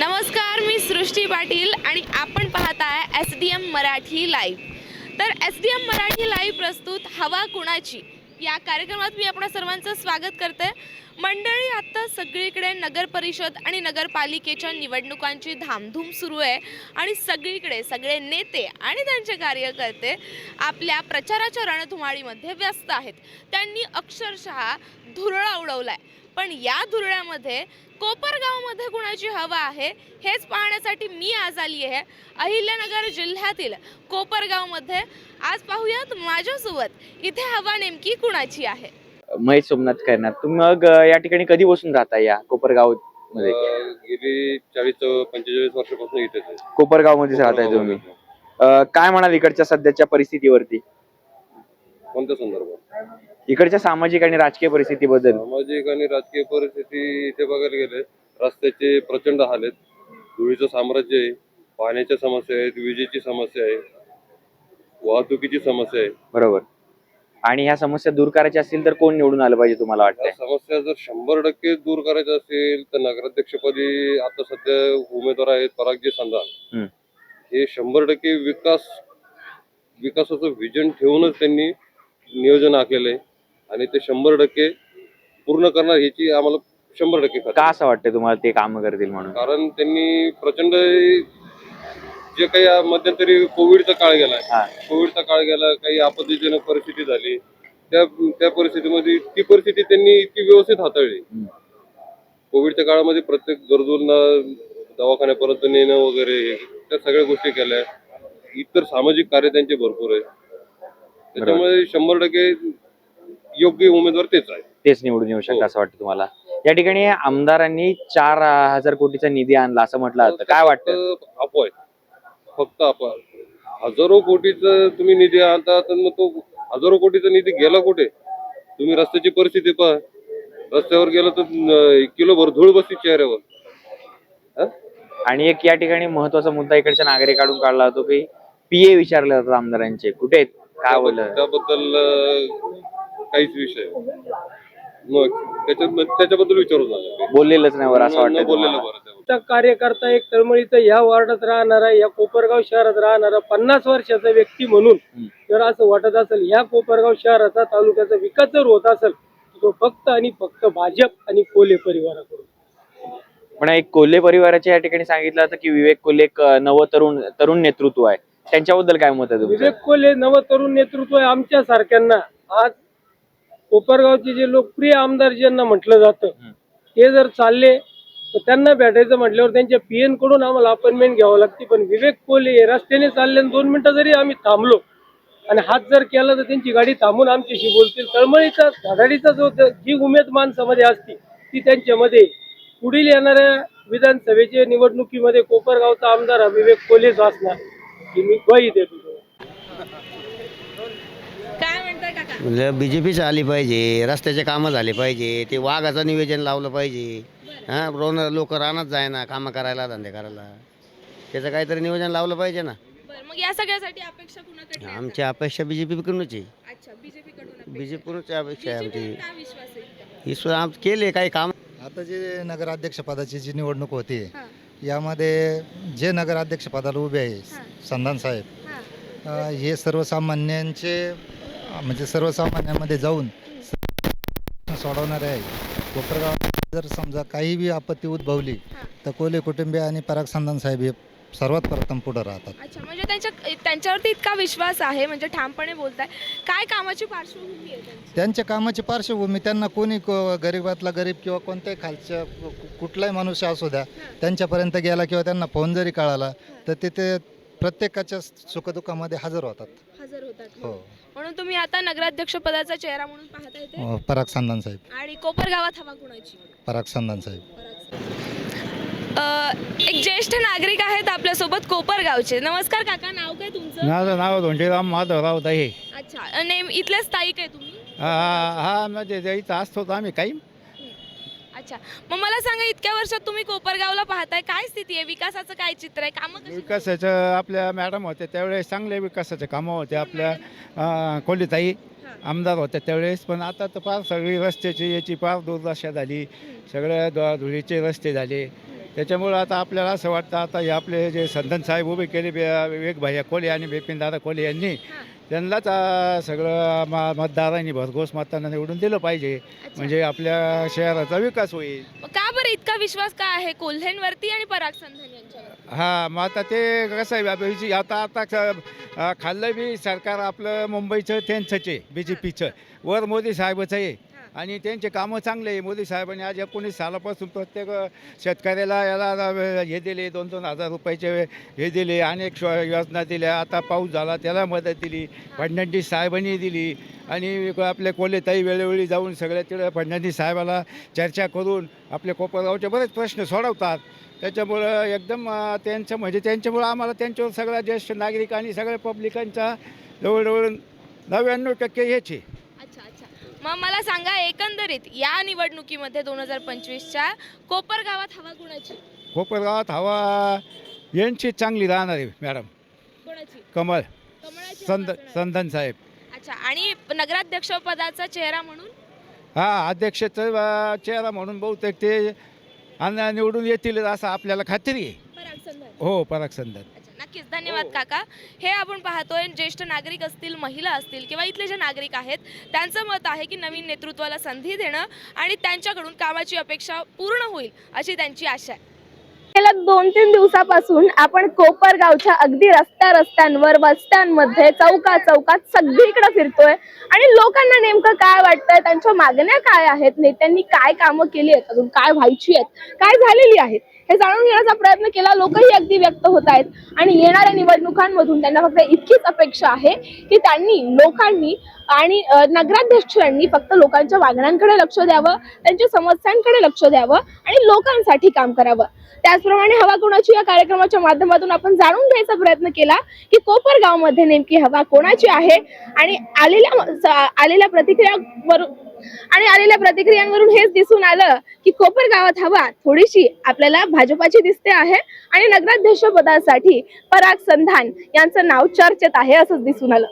नमस्कार मी सृष्टी पाटील आणि आपण पाहत आहे S D M Marathi live. तर S D M Marathi live प्रस्तुत हवा कुणाची? या कार्यक्रमात मी आपणा सर्वांचं स्वागत करते. मंडळी आत्ता सगळीकडे नगर परिषद आणि नगरपालिकेच्या निवडणुकांची धामधूम सुरू आहे आणि सगळीकडे सगळे नेते आणि त्यांचे कार्यकर्ते आपल्या प्रचाराच्या रणधुमाळीमध्ये व्यस्त आहेत. त्यांनी अक्षरशः धुरळा उडवलाय. पण या धुरळ्यामध्ये कोपरगावमध्ये कुणाची हवा आहे हेच पाहण्यासाठी मी आज आली आहे. अहिल्यानगर जिल्ह्यातील कोपरगावमध्ये आज पाहूयात माझ्यासोबत. इथे हवा नेमकी कुणाची आहे? महेश सोमनाथ करणार तुम्ही मग या ठिकाणी कधी बसून राहता या कोपरगावमध्ये गेली चाळीस पंचेचाळीस वर्षापासून आहे. कोपरगाव मध्येच राहताय तुम्ही. अं, काय म्हणाल इकडच्या सध्याच्या परिस्थितीवरती? कोणत्या संदर्भात? इकडच्या सामाजिक आणि राजकीय परिस्थितीबद्दल. सामाजिक आणि राजकीय परिस्थिती इथे बघायला गेले रस्त्याचे प्रचंड हाल आहेत. धुळीचं साम्राज्य आहे पाण्याच्या समस्या आहेत विजेची समस्या आहे वाहतुकीची समस्या आहे. बरोबर. आणि ह्या समस्या दूर करायच्या असतील तर कोण निवडून आलं पाहिजे तुम्हाला या वाटतंय समस्या जर शंभर टक्के दूर करायच्या असेल तर नगराध्यक्षपदी आता सध्या उमेदवार आहेत परागजी संधान. हे शंभर टक्के विकास विकासाचं व्हिजन ठेवूनच त्यांनी नियोजन आखलेलं आहे आणि ते शंभर टक्के पूर्ण करणार ह्याची आम्हाला शंभर टक्के का. असं वाटतंय तुम्हाला ते काम करतील म्हणून कारण त्यांनी प्रचंड जे काही मध्यंतरी कोविडचा काळ गेलाय हा. कोविडचा काळ गेला काही आपत्तीजनक परिस्थिती झाली. त्या त्या परिस्थितीमध्ये ती परिस्थिती त्यांनी इतकी व्यवस्थित हाताळली. हम्म. कोविडच्या काळामध्ये प्रत्येक गरजूंना दवाखान्यापर्यंत नेणं वगैरे हे, त्या सगळ्या गोष्टी केल्या. इतर सामाजिक कार्य त्यांचे भरपूर आहे त्याच्यामुळे शंभर टक्के योग्य उमेदवार तेच आहे तेच निवडून येऊ शकतं हो. असं वाटतं तुम्हाला. या ठिकाणी आमदारांनी चार हजार कोटीचा निधी आणला असं म्हटलं जातं. काय वाटतं? फक्त अफवा आहे फक्त अफवा हजारो कोटीचा तुम्ही निधी आणता तर मग तो हजारो कोटीचा निधी गेला कुठे? तुम्ही रस्त्याची परिस्थिती पहा. रस्त्यावर गेलं तर अं, किलोभर धूळ बसती चेहऱ्यावर. हं? आणि एक या ठिकाणी महत्त्वाचा मुद्दा इकडच्या नागरिकांकडून काढला जातो की पीए विचारले जातात आमदारांचे. कुठे काय बोललं त्याबद्दल काहीच विषय मग त्याच्या त्याच्याबद्दल विचारू नका. बोललेलंच नाही बरं असं वाटतं बोललेलं? बरं. चा कार्यकर्ता एक तळमळीचा या वार्डात राहणारा या कोपरगाव शहरात राहणारा पन्नास वर्षाचा व्यक्ती म्हणून. जर असं वाटत असेल या कोपरगाव शहराचा तालुक्याचा विकास जर होत असेल तो फक्त आणि फक्त भाजप आणि कोले परिवाराकडून पण एक कोल्हे परिवाराच्या या ठिकाणी सांगितलं जातं की विवेक कोल्हे एक नव तरुण तरुण नेतृत्व आहे त्यांच्याबद्दल काय मत आहे तुमचं विवेक कोल्हे नव तरुण नेतृत्व आहे आमच्या सारख्यांना आज कोपरगावचे जे लोकप्रिय आमदार ज्यांना म्हटलं जातं. ते जर चालले तर त्यांना भेटायचं म्हटल्यावर त्यांच्या पीएनकडून आम्हाला अपॉइंटमेंट घ्यावं लागते. पण विवेक कोहली रस्त्याने चालले आणि दोन मिनिटं जरी आम्ही थांबलो आणि हात जर केला तर त्यांची गाडी थांबून आमच्याशी बोलतील. तळमळीचा धडाडीचा जो जी उमेद माणसामध्ये असती ती त्यांच्यामध्ये पुढील येणाऱ्या विधानसभेच्या निवडणुकीमध्ये कोपरगावचा आमदार हा विवेक कोहलीच असणार ही मी ग्वाही देतो तुम्हाला. काय म्हणजे बी जे पीच आली पाहिजे रस्त्याचे कामं झाले पाहिजे ते वाघाचं नियोजन लावलं पाहिजे हां रोन लोक रानात जाय ना कामं करायला धंदे करायला त्याचं काहीतरी नियोजन लावलं पाहिजे ना बरं मग या सगळ्यासाठी अपेक्षा कुणाकडे आहे? आमची अपेक्षा बी जे पी कडूनच आहे अच्छा बीजेपी कडून बी जे पीची अपेक्षा आहे आमची काय विश्वास आहे इतका? ही सुद्धा आम केले काही काम आता जे नगराध्यक्ष पदाची जी निवडणूक होती हां. यामध्ये जे नगराध्यक्ष पदाला उभे आहे. संधान साहेब हां. अ, हे सर्वसामान्यांचे म्हणजे सर्वसामान्यांमध्ये जाऊन सोडवणारे आहे. कोपरगाव जर समजा काही बी आपत्ती उद्भवली. तर कोले कुटुंबीय आणि पराग संधान साहेब हे सर्वात प्रथम पुढे राहतात. अच्छा म्हणजे त्यांच्या त्यांच्यावरती इतका विश्वास आहे म्हणजे ठामपणे बोलताय. काय कामाची पार्श्वभूमी आहे त्यांची? त्यांच्या कामाची पार्श्वभूमी त्यांना कोणी को- गरीबातला गरीब किंवा कोणत्याही खालच्या कु- कुठलाही मनुष्य असू द्या त्यांच्यापर्यंत गेला किंवा त्यांना फोन जरी कळाला तर ते ते प्रत्येकाच्या सुखदुःखामध्ये हजर होतात. हजर होतात हो. म्हणून. तुम्ही आता नगराध्यक्ष पदाचा चेहरा म्हणून पाहता येते अ, पराग संधान साहेब. आणि कोपरगावात हवा कुणाची? पराग संधान साहेब. अ, एक ज्येष्ठ नागरिक आहेत आपल्यासोबत कोपरगावचे नमस्कार काका नाव काय तुमचं? माझं नाव धोंडीराम माधवराव आहे. अच्छा नेम इथले स्थायिक आहे तुम्ही? हा हा म्हणजे जे इथं असतो तर आम्ही काही अच्छा. मग मला सांगा इतक्या वर्षात तुम्ही कोपरगावला पाहताय काय स्थिती आहे? विकासाचं काय चित्र आहे? कामं कशी विकासाचं आपल्या मॅडम होते त्यावेळेस चांगले विकासाचे कामं होते. आपल्या अं, कोलीताई आमदार होत्या त्यावेळेस. पण आता तर फार सगळी रस्त्याची याची फार दुर्दशा झाली. सगळ्या द- धुळीचे रस्ते झाले. त्याच्यामुळं आता आपल्याला असं वाटतं आता हे आपले जे संदन साहेब उभे केले बे- विवेक भैया कोले आणि बिपिनदादा कोले यांनी त्यांनाच सगळं म- मतदारांनी भरघोस मतांना निवडून दिलं पाहिजे. म्हणजे आपल्या शहराचा विकास होईल. मग का बरं इतका विश्वास का आहे कोल्हेंवरती आणि पराग संधान यांच्यावर हा मग आता ते कसं आहे आता आता ख- अ, खाल्लं बी सरकार आपलं मुंबईचं त्यांचंच आहे बी जे पीचं. वर मोदी साहेबच आहे. आणि त्यांचे कामं चांगले आहे. मोदी साहेबांनी आज एकोणीस सालापासून प्रत्येक शेतकऱ्याला याला हे दिले दोन दोन हजार रुपयाचे हे दिले अनेक शो- योजना दिल्या. आता पाऊस झाला त्याला मदत दिली. फडणवीस साहेबांनी दिली. आणि आपले कोलेताई वेळोवेळी जाऊन सगळ्या तिकडे फडणवीस साहेबाला चर्चा करून आपले कोपरगावचे बरेच प्रश्न सोडवतात. त्याच्यामुळं एकदम त्यांचं म्हणजे त्यांच्यामुळं आम्हाला त्यांच्यावर सगळ्या ज्येष्ठ नागरिक आणि सगळ्या पब्लिकांचा जवळजवळ नव्याण्णव टक्के हेच मग मला सांगा एकंदरीत या निवडणुकीमध्ये दोन हजार पंचवीसच्या कोपर गावात हवा कुणाची? कोपरगावात हवा यांची चांगली राहणार आहे मॅडम. कोणाची? कमळ. कमळाची हवा संद. संदन साहेब. अच्छा आणि नगराध्यक्ष पदाचा चेहरा म्हणून? हा अध्यक्षाचं अं, चेहरा म्हणून बहुतेक ते अन्न निवडून येतील असं आपल्याला खात्री आहे. संधान हो पराग संदन. अच्छा नक्कीच. धन्यवाद काका. हे आपण पाहतोय ज्येष्ठ नागरिक असतील महिला असतील किंवा इथले जे नागरिक आहेत त्यांचं मत आहे की नवीन नेतृत्वाला संधी देणं आणि त्यांच्याकडून कामाची अपेक्षा पूर्ण होईल अशी त्यांची आशा आहे. गेल्या दोन तीन दिवसापासून आपण कोपरगावच्या अगदी रस्त्या रस्त्यांवर वस्त्यांमध्ये चौका चौकात सगळीकडे फिरतोय. आणि लोकांना नेमकं काय वाटतंय त्यांच्या मागण्या काय आहेत नेत्यांनी काय कामं केली आहेत अजून काय व्हायची आहेत काय झालेली आहेत हे जाणून घेण्याचा प्रयत्न केला. लोकही अगदी व्यक्त होत आहेत. आणि येणाऱ्या निवडणुकांमधून त्यांना फक्त इतकीच अपेक्षा आहे की त्यांनी लोकांनी आणि नगराध्यक्षांनी फक्त लोकांच्या मागण्यांकडे लक्ष द्यावं त्यांच्या समस्यांकडे लक्ष द्यावं आणि लोकांसाठी काम करावं. त्याचप्रमाणे हवा कोणाची या कार्यक्रमाच्या माध्यमातून आपण जाणून घ्यायचा प्रयत्न केला की कोपरगावमध्ये नेमकी हवा कोणाची आहे आणि आलेल्या आलेल्या प्रतिक्रियावरून आणि आलेल्या प्रतिक्रियांवरून हेच दिसून आलं की कोपर गावात हवा थोडीशी आपल्याला भाजपाची दिसते आहे आणि नगराध्यक्ष पदासाठी पराग संधान यांचं नाव चर्चेत आहे असंच दिसून आलं.